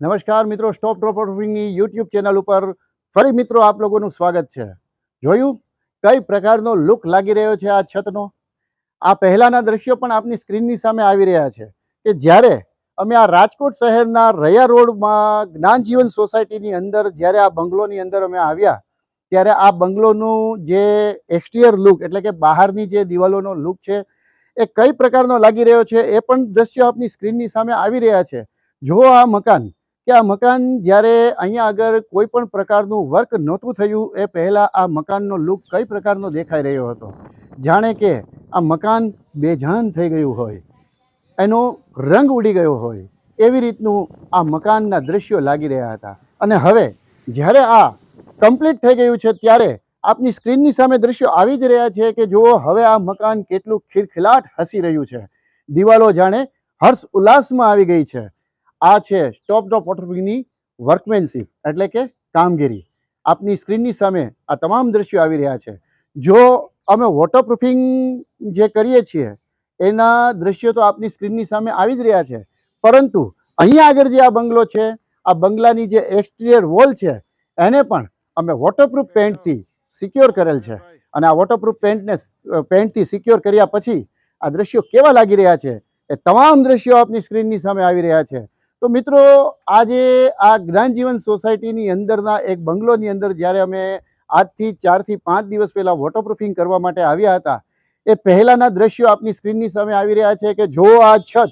નમસ્કાર મિત્રો Stop Drop વોટરપ્રૂફિંગની યુટ્યુબ ચેનલ ઉપર ફરી મિત્રો આપ લોકોનું સ્વાગત છે. જોયું? કઈ પ્રકારનો લુક લાગી રહ્યો છે આ છતનો? આ પહેલાના દ્રશ્યો પણ આપની સ્ક્રીનની સામે આવી રહ્યા છે કે જ્યારે અમે આ રાજકોટ શહેરના રયા રોડમાં જ્ઞાનજીવન સોસાયટીની અંદર, જ્યારે આ બંગલોની અંદર અમે આવ્યા, ત્યારે આ બંગલોનું જે એક્સટિયર લુક એટલે કે બહારની જે દિવાલોનો લુક છે, એ કઈ પ્રકારનો લાગી રહ્યો છે એ પણ દ્રશ્યો આપની સ્ક્રીનની સામે આવી રહ્યા છે. જો આ મકાન. કે આ મકાન જ્યારે અહીંયા આગળ કોઈ પણ પ્રકારનું વર્ક નહોતું થયું, એ પહેલાં આ મકાનનો લુક કઈ પ્રકારનો દેખાઈ રહ્યો હતો? જાણે કે આ મકાન બેજાન થઈ ગયું હોય, એનો રંગ ઉડી ગયો હોય, એવી રીતનું આ મકાનના દ્રશ્યો લાગી રહ્યા હતા. અને હવે, જ્યારે આ કમ્પ્લીટ થઈ ગયું છે, ત્યારે આપની સ્ક્રીનની સામે દ્રશ્યો આવી જ રહ્યા છે કે જુઓ, હવે આ મકાન કેટલું ખીલખીલાટ હસી રહ્યું છે. દિવાલો જાણે હર્ષ ઉલ્લાસમાં આવી ગઈ છે. આ છે સ્ટોપ ડ્રોપ વોટરપ્રૂફિંગની વર્કમેનશીપ એટલે કે કામગીરી. આપની સ્ક્રીનની સામે આ તમામ દ્રશ્યો આવી રહ્યા છે. જો અમે વોટરપ્રૂફિંગ જે કરીએ છીએ, એના દ્રશ્યો તો આપની સ્ક્રીનની સામે આવી જ રહ્યા છે. પરંતુ અહીંયા આગળ જે આ બંગલો છે, આ બંગલાની જે એક્સટિરિયર વોલ છે, એને પણ અમે વોટરપ્રૂફ પેન્ટથી સિક્યોર કરેલ છે. અને આ વોટરપ્રૂફ પેન્ટને પેન્ટથી સિક્યોર કર્યા પછી આ દ્રશ્યો કેવા લાગી રહ્યા છે, એ તમામ દ્રશ્યો આપની સ્ક્રીનની સામે આવી રહ્યા છે. તો મિત્રો, આજે આ જ્ઞાનજીવન સોસાયટીની અંદરના એક બંગલોની અંદર જ્યારે અમે આજથી ચારથી પાંચ દિવસ પહેલાં વોટરપ્રૂફિંગ કરવા માટે આવ્યા હતા, એ પહેલાંના દ્રશ્યો આપની સ્ક્રીનની સામે આવી રહ્યા છે કે જો આ છત,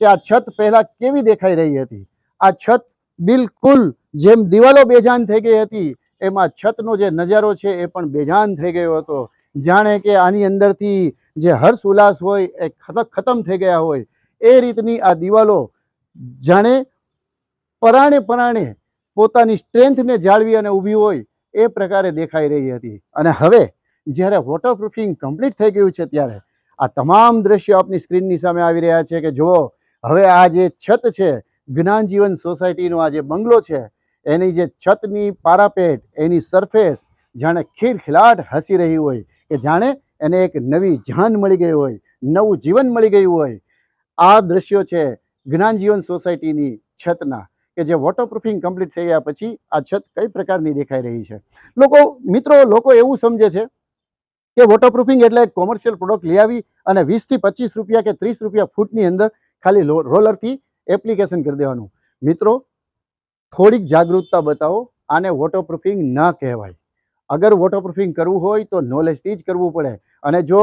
કે આ છત પહેલાં કેવી દેખાઈ રહી હતી? આ છત બિલકુલ જેમ દિવાલો બેજાન થઈ ગઈ હતી, એમાં છતનો જે નજારો છે એ પણ બેજાન થઈ ગયો હતો. જાણે કે આની અંદરથી જે હર્ષ ઉલ્લાસ હોય, એ ખત- ખતમ થઈ ગયા હોય. એ રીતની આ દિવાલો જાણે પરાણે પરાણે પોતાની સ્ટ્રેન્થને જાળવી અને ઊભી હોય એ પ્રકારે દેખાઈ રહી હતી. અને હવે જ્યારે વોટરપ્રૂફિંગ કમ્પ્લીટ થઈ ગયું છે ત્યારે આ તમામ દ્રશ્યો આપની સ્ક્રીનની સામે આવી રહ્યા છે કે જુઓ, હવે આ જે છત છે જ્ઞાનજીવન સોસાયટીનો આ જે બંગલો છે, એની જે છતની પારાપેટ, એની સરફેસ જાણે ખીલખિલાટ હસી રહી હોય, કે જાણે એને એક નવી જાન મળી ગઈ હોય, નવું જીવન મળી ગયું હોય. આ દ્રશ્યો છે જ્ઞાનજીવન સોસાયટીની છતના કે જે વોટરપ્રૂફિંગ કમ્પ્લીટ થઈ ગયા પછી આ છત કઈ પ્રકારની દેખાઈ રહી છે? લોકો, મિત્રો, લોકો એવું સમજે છે કે વોટરપ્રૂફિંગ એટલે કોમર્શિયલ પ્રોડક્ટ લઈ આવી અને વીસથી પચીસ રૂપિયા કે ત્રીસ રૂપિયા ફૂટની અંદર ખાલી રોલરથી એપ્લિકેશન કરી દેવાનું. મિત્રો, થોડીક જાગૃતતા બતાવો, આને વોટરપ્રૂફિંગ ના કહેવાય. અગર વોટરપ્રૂફિંગ કરવું હોય તો નોલેજથી જ કરવું પડે. અને જો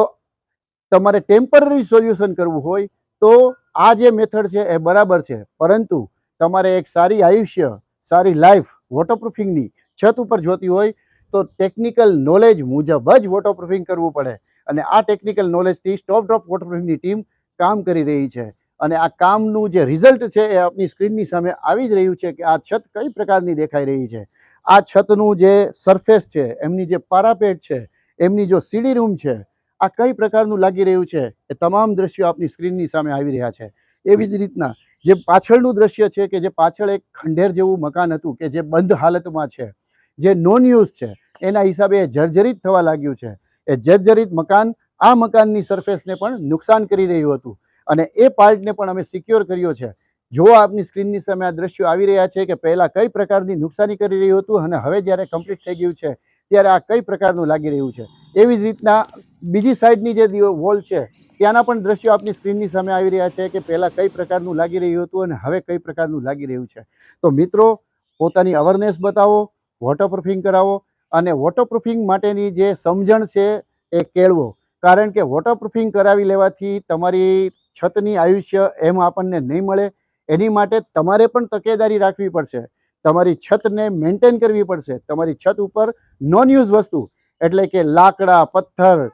તમારે ટેમ્પરરી સોલ્યુશન કરવું હોય તો આ જે મેથડ છે એ બરાબર છે. પરંતુ તમારે એક સારી આયુષ્ય, સારી લાઈફ વોટરપ્રૂફિંગની છત ઉપર જોતી હોય તો ટેકનિકલ નોલેજ મુજબ જ વોટરપ્રૂફિંગ કરવું પડે. અને આ ટેકનિકલ નોલેજથી સ્ટોપ ડ્રોપ વોટરપ્રૂફિંગની ટીમ કામ કરી રહી છે. અને આ કામનું જે રિઝલ્ટ છે એ આપની સ્ક્રીનની સામે આવી જ રહ્યું છે કે આ છત કઈ પ્રકારની દેખાઈ રહી છે. આ છતનું જે સરફેસ છે, એમની જે પારાપેટ છે, એમની જો સીડી રૂમ છે આ કઈ પ્રકારનું લાગી રહ્યું છે એ તમામ દ્રશ્યો આપની સ્ક્રીનની સામે આવી રહ્યા છે. એવી જ રીતના જે પાછળનું દ્રશ્ય છે કે જે પાછળ એક ખંડેર જેવું મકાન હતું કે જે બંધ હાલતમાં છે, જે નોન યુઝ છે, એના હિસાબે એ જર્જરિત થવા લાગ્યું છે. એ જર્જરિત મકાન આ મકાનની સરફેસને પણ નુકસાન કરી રહ્યું હતું. અને એ પાર્ટને પણ અમે સિક્યોર કર્યો છે. જો આપની સ્ક્રીનની સામે આ દ્રશ્યો આવી રહ્યા છે કે પહેલા કઈ પ્રકારની નુકસાની કરી રહ્યું હતું અને હવે જ્યારે કમ્પ્લીટ થઈ ગયું છે, ત્યારે આ કઈ પ્રકારનું લાગી રહ્યું છે? એવી જ રીતના બીજી સાઈડની જે વોલ છે, ત્યાંના પણ દ્રશ્યો આપની સ્ક્રીનની સામે આવી રહ્યા છે કે પહેલાં કઈ પ્રકારનું લાગી રહ્યું હતું અને હવે કઈ પ્રકારનું લાગી રહ્યું છે. તો મિત્રો, પોતાની અવેરનેસ બતાવો વોટરપ્રૂફિંગ કરાવો અને વોટરપ્રૂફિંગ માટેની જે સમજણ છે એ કેળવો. કારણ કે વોટરપ્રૂફિંગ કરાવી લેવાથી તમારી છતની આયુષ્ય એમ આપણને નહીં મળે. એની માટે તમારે પણ તકેદારી રાખવી પડશે. તમારી છતને મેન્ટેન કરવી પડશે. તમારી છત ઉપર નોન યુઝ વસ્તુ, એટલે કે લાકડા, પથ્થર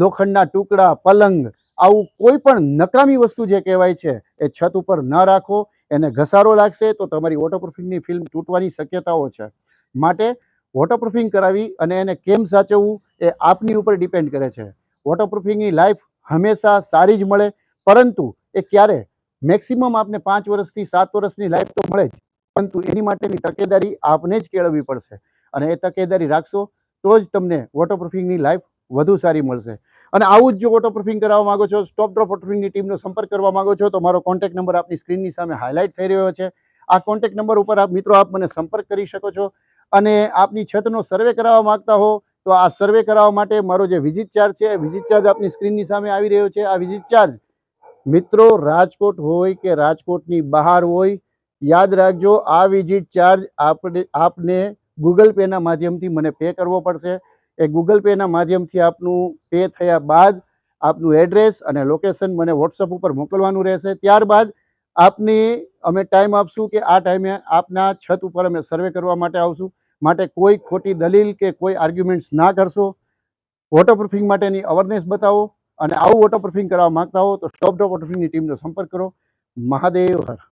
લોખંડના ટુકડા, પલંગ આવું કોઈ પણ નકામી વસ્તુ જે કહેવાય છે, એ છત ઉપર ન રાખો. એને ઘસારો લાગશે તો તમારી વોટરપ્રૂફિંગની ફિલ્મ તૂટવાની શક્યતાઓ છે. માટે વોટરપ્રૂફિંગ કરાવી અને એને કેમ સાચવવું એ આપની ઉપર ડિપેન્ડ કરે છે. વોટરપ્રૂફિંગની લાઈફ હંમેશા સારી જ મળે, પરંતુ એ ક્યારે? મેક્સિમમ આપને પાંચ વર્ષથી સાત વર્ષની લાઈફ તો મળે જ, પરંતુ એની માટેની તકેદારી આપને જ કેળવવી પડશે. અને એ તકેદારી રાખશો તો જ તમને વોટરપ્રૂફિંગની લાઈફ વધુ સારી મળશે. અને આવું જ જો વોટરપ્રૂફિંગ કરાવવા માંગો છો સ્ટોપ ડ્રોપ વોટરપ્રૂફિંગની ટીમનો સંપર્ક કરવા માંગો છો, તો મારો કોન્ટેક્ટ નંબર આપની સ્ક્રીનની સામે હાઇલાઇટ થઈ રહ્યો છે. આ કોન્ટેક્ટ નંબર ઉપર આપ મિત્રો આપ મને સંપર્ક કરી શકો છો. અને આપની છતનો સર્વે કરાવવા માંગતા હો, તો આ સર્વે કરાવવા માટે મારો જે વિઝિટ ચાર્જ છે વિઝિટ ચાર્જ આપની સ્ક્રીનની સામે આવી રહ્યો છે. આ વિઝિટ ચાર્જ મિત્રો રાજકોટ હોય કે રાજકોટની બહાર હોય, યાદ રાખજો, આ વિઝિટ ચાર્જ આપણે આપને ગૂગલ પેના માધ્યમથી મને પે કરવો પડશે. એ ગૂગલ પેના માધ્યમથી આપનું પે થયા બાદ આપનું એડ્રેસ અને લોકેશન મને વોટ્સઅપ ઉપર મોકલવાનું રહેશે. ત્યારબાદ આપની અમે ટાઈમ આપશું કે આ ટાઈમે આપના છત ઉપર અમે સર્વે કરવા માટે આવશું. માટે કોઈ ખોટી દલીલ કે કોઈ આર્ગ્યુમેન્ટ્સ ના કરશો. વોટરપ્રૂફિંગ માટેની અવેરનેસ બતાવો અને આવું વોટરપ્રૂફિંગ કરવા માંગતા હો તો સ્ટોપ ડ્રોપ વોટરપ્રૂફિંગની ટીમનો સંપર્ક કરો. મહાદેવ હર.